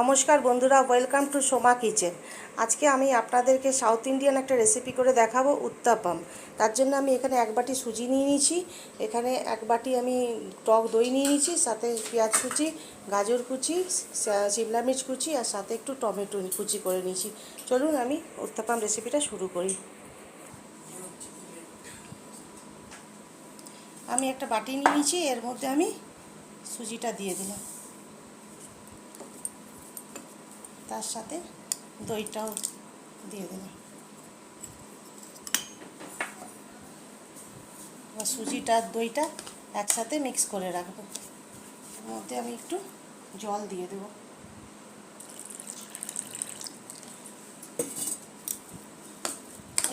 নমস্কার বন্ধুরা welcome to Soma kitchen আজকে আমি আপনাদেরকে সাউথ ইন্ডিয়ান একটা রেসিপি করে দেখাবো উত্তাপাম। তার জন্য আমি এখানে এক বাটি সুজি নিয়ে নিয়েছি। এখানে এক বাটি আমি টক দই নিয়ে নিয়েছি, সাথে পেঁয়াজ কুচি, গাজর কুচি শিমলা মির্চ কুচি, আর সাথে একটু টমেটো কুচি করে নিয়েছি। চলুন আমি উত্তাপাম রেসিপিটা শুরু করি। আমি একটা বাটি নিয়ে নিয়েছি, এর মধ্যে আমি সুজিটা দিয়ে দিলাম। তার সাথে দইটাও দিয়ে দিলাম। এবার সুজিটা আর দইটা একসাথে মিক্স করে রাখব। এর মধ্যে আমি একটু জল দিয়ে দেবো।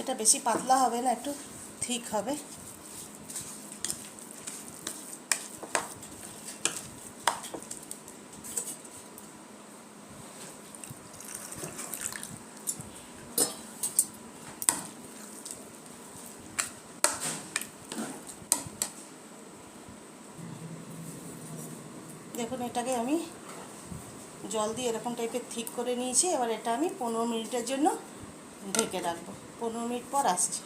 এটা বেশি পাতলা হবে না, একটু ঠিক হবে। দেখুন এটাকে আমি জল দিয়ে এরকম টাইপের ঠিক করে নিয়েছি। এবার এটা আমি পনেরো মিনিটের জন্য ঢেকে রাখব। পনেরো মিনিট পর আসছে।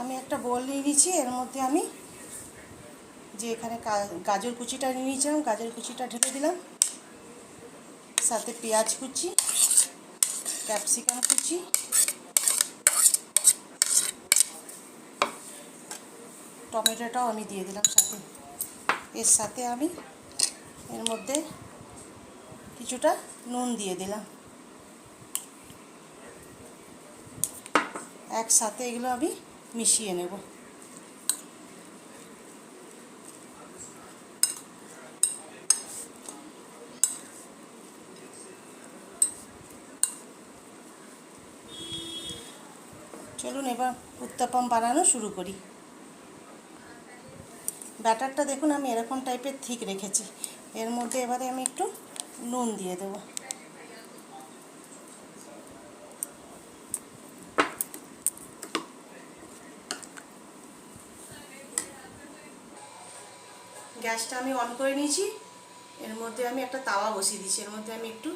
আমি একটা বোল নিয়ে নিয়েছি। এর মধ্যে আমি যে এখানে গাজর কুচিটা নিয়ে নিয়েছিলাম, গাজর কুচিটা ঢেলে দিলাম। সাথে পেঁয়াজ কুচি, ক্যাপসিকাম কুচি, টমেটোটাও আমি দিয়ে দিলাম সাথে। এর সাথে আমি এর মধ্যে কিছুটা নুন দিয়ে দিলাম। একসাথে এগুলো আমি মিশিয়ে নেব। চলুন এবার উত্তাপম বানানো শুরু করি। ব্যাটারটা দেখুন, আমি এরকম টাইপের ঠিক রেখেছি। এর মধ্যে এবারে আমি একটু নুন দিয়ে দেব। গ্যাসটা আমি অন করে নিয়েছি। এর মধ্যে আমি একটা তাওয়া বসিয়ে দিয়েছি। এর মধ্যে আমি একটু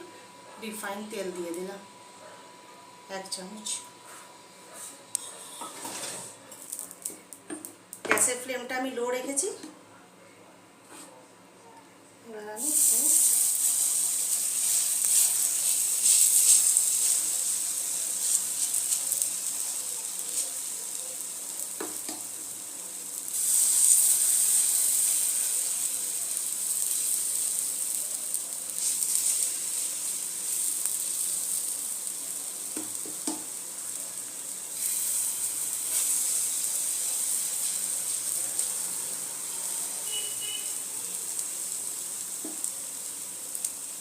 রিফাইন তেল দিয়ে দিলাম। এক চামচ। গ্যাসের ফ্লেমটা আমি লো রেখেছি।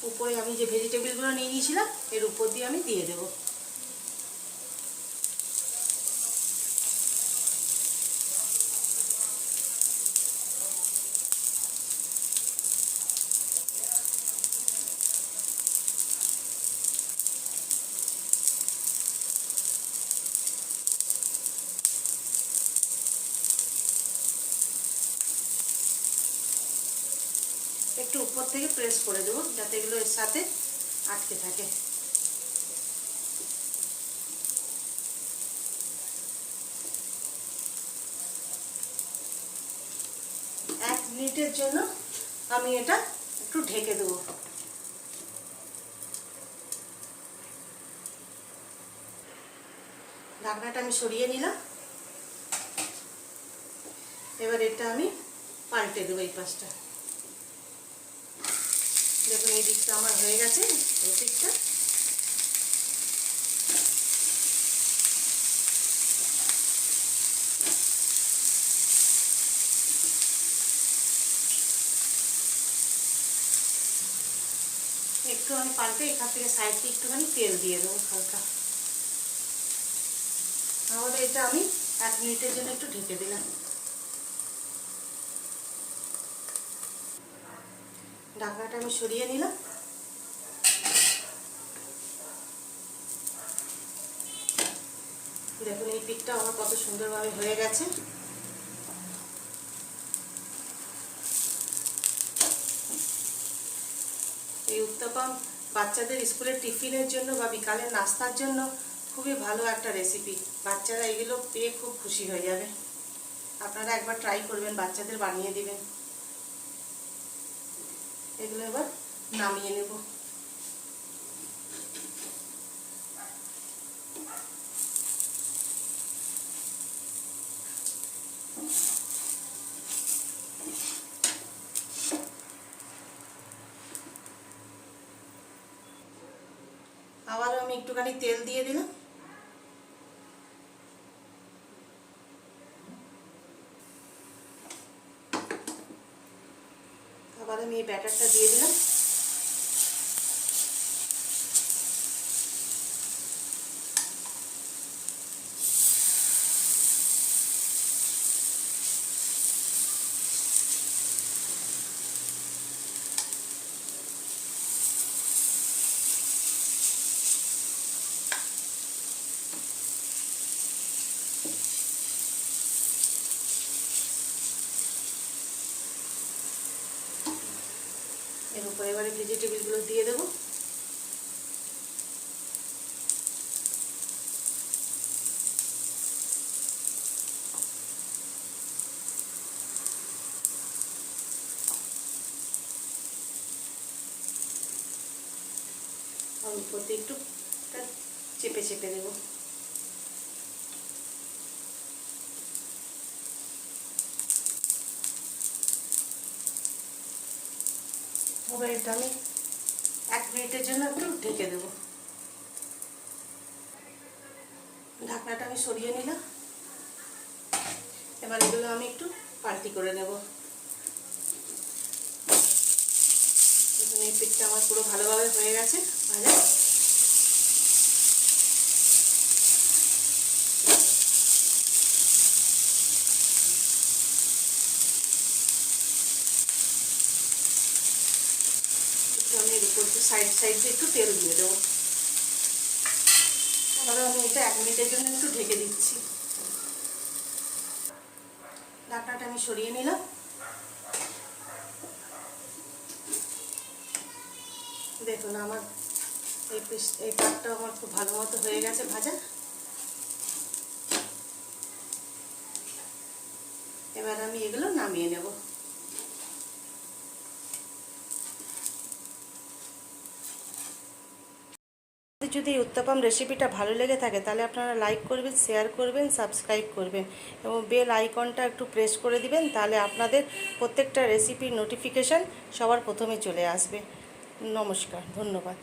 উপরে আমি যে ভেজিটেবিলগুলো নিয়ে নিয়েছিলাম এর উপর দিয়ে আমি দিয়ে দেবো। একটু উপর থেকে প্রেস করে দেবো, যাতে এগুলো এর সাথে আটকে থাকে। এক মিনিটের জন্য আমি এটা একটু ঢেকে দেবো। ঢাকনাটা আমি সরিয়ে নিলাম। এবার এটা আমি পাল্টে দেবো এই পাশটা। দিকটা আমার হয়ে গেছে, এই দিকটা। একটু আমি পাল্টে এখান থেকে সাইড দিয়ে একটুখানি তেল দিয়ে দেবো হালকা। তাহলে এটা আমি এক মিনিটের জন্য একটু ঢেকে দিলাম। ঢাকনাটা আমি সরিয়ে নিলাম। দেখুন, এই পিঠটা আমার কত সুন্দরভাবে হয়ে গেছে। এই উত্তাপাম বাচ্চাদের স্কুলের টিফিনের জন্য বা বিকালের নাস্তার জন্য খুবই ভালো একটা রেসিপি বাচ্চারা এগুলো পেয়ে খুব খুশি হয়ে যাবে। আপনারা একবার ট্রাই করবেন, বাচ্চাদের বানিয়ে দিবেন। এগুলো এবার নামিয়ে নেব। আবারও আমি একটুখানি তেল দিয়ে দিলাম আবার আমি এই ব্যাটারটা দিয়ে দিলাম এর উপরে এবারে ভেজিটেবিলগুলো দিয়ে দেবো। আর উপর দিয়ে একটু চেপে চেপে দেবো। এবার এটা আমি এক মিনিটের জন্য একটু ঢেকে দেবো। ঢাকনাটা আমি সরিয়ে নিলাম। এবার এগুলো আমি একটু পাল্টি করে নেব। এখানে পিঠটা আমার পুরো ভালোভাবে হয়ে গেছে। ভাজা একটু আমি এর উপর সাইড সাইডে একটু তেল দিয়ে দেবো। আবারও আমি এটা এক মিনিটের জন্য একটু ঢেকে দিচ্ছি। ঢাকনাটা আমি সরিয়ে নিলাম। দেখুন আমার এই পিস এই পাটটা আমার খুব ভালো মতো হয়ে গেছে ভাজা। এবার আমি এগুলো নামিয়ে নেব। যদি এই উত্তাপাম রেসিপিটা ভালো লেগে থাকে, তাহলে আপনারা লাইক করবেন শেয়ার করবেন সাবস্ক্রাইব করবেন এবং বেল আইকনটা একটু প্রেস করে দিবেন, তাহলে আপনাদের প্রত্যেকটা রেসিপির নোটিফিকেশান সবার প্রথমে চলে আসবে। নমস্কার, ধন্যবাদ।